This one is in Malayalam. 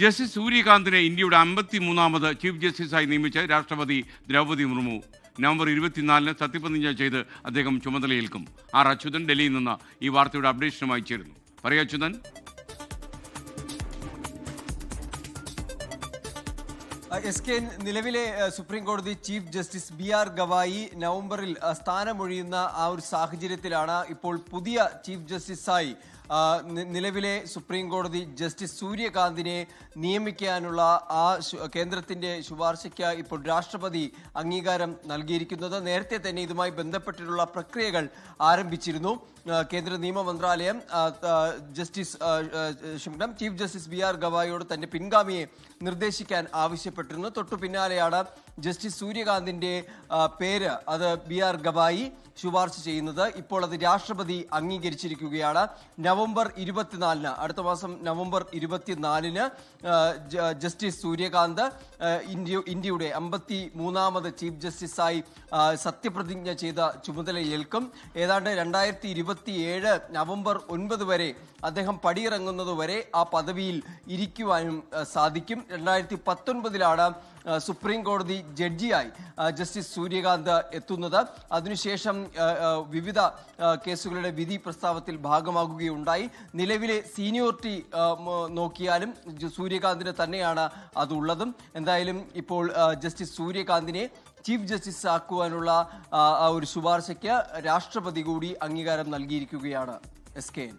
ജസ്റ്റിസ് സൂര്യകാന്തിനെ ഇന്ത്യയുടെ അമ്പത്തി മൂന്നാമത് ചീഫ് ജസ്റ്റിസായി നിയമിച്ച രാഷ്ട്രപതി ദ്രൗപദി മുർമു. നവംബർ ഇരുപത്തിനാലിന് സത്യപ്രതിജ്ഞ ചെയ്ത് അദ്ദേഹം ചുമതലയേൽക്കും. ആർ അച്യുതൻ ഡൽഹിയിൽ നിന്ന് ഈ വാർത്തയുടെ അപ്ഡേഷനുമായി ചേരുന്നു. പറയാ അച്യുതൻ. എസ് കെ നിലവിലെ സുപ്രീം കോടതി chief justice B R Gavai നവംബറിൽ സ്ഥാനമൊഴിയുന്ന ആ ഒരു സാഹചര്യത്തിലാണ് ഇപ്പോൾ പുതിയ ചീഫ് ജസ്റ്റിസായി നിലവിലെ സുപ്രീം കോടതി ജസ്റ്റിസ് സൂര്യകാന്തിനെ നിയമിക്കാനുള്ള ആ കേന്ദ്രത്തിന്റെ ശുപാർശയ്ക്ക് ഇപ്പോൾ രാഷ്ട്രപതി അംഗീകാരം നൽകിയിരിക്കുന്നത്. നേരത്തെ തന്നെ ഇതുമായി ബന്ധപ്പെട്ടിട്ടുള്ള പ്രക്രിയകൾ ആരംഭിച്ചിരുന്നു. കേന്ദ്ര നിയമ മന്ത്രാലയം justice chief justice B R ഗവായിയോട് തന്റെ പിൻഗാമിയെ നിർദ്ദേശിക്കാൻ ആവശ്യപ്പെട്ടിരുന്നു തൊട്ടു പിന്നാലെയാണ് ജസ്റ്റിസ് സൂര്യകാന്തിന്റെ പേര് അത് ബി ആർ ഗവായി ശുപാർശ ചെയ്യുന്നത്. ഇപ്പോൾ അത് രാഷ്ട്രപതി അംഗീകരിച്ചിരിക്കുകയാണ്. നവംബർ ഇരുപത്തിനാലിന് അടുത്ത മാസം നവംബർ ഇരുപത്തിനാലിന് ജസ്റ്റിസ് സൂര്യകാന്ത് ഇന്ത്യ ഇന്ത്യയുടെ അമ്പത്തി മൂന്നാമത് ചീഫ് ജസ്റ്റിസായി സത്യപ്രതിജ്ഞ ചെയ്ത ചുമതലയേൽക്കും ഏതാണ്ട് രണ്ടായിരത്തി ഇരുപത്തി ഏഴ് നവംബർ ഒൻപത് വരെ അദ്ദേഹം പടിയിറങ്ങുന്നത് വരെ ആ പദവിയിൽ ഇരിക്കുവാനും സാധിക്കും. രണ്ടായിരത്തി പത്തൊൻപതിലാണ് ആ, സുപ്രീം കോടതി ജഡ്ജിയായി ജസ്റ്റിസ് സൂര്യകാന്ത് എത്തുന്നത്. അതിനുശേഷം വിവിധ കേസുകളുടെ വിധി പ്രസ്താവത്തിൽ ഭാഗമാകുകയുണ്ടായി. നിലവിലെ സീനിയോറിറ്റി നോക്കിയാലും സൂര്യകാന്തിന് തന്നെയാണ് അതുള്ളതും. എന്തായാലും ഇപ്പോൾ ജസ്റ്റിസ് സൂര്യകാന്തിനെ ചീഫ് ജസ്റ്റിസ് ആക്കുവാനുള്ള ഒരു ശുപാർശയ്ക്ക് രാഷ്ട്രപതി കൂടി അംഗീകാരം നൽകിയിരിക്കുകയാണ്. S K N.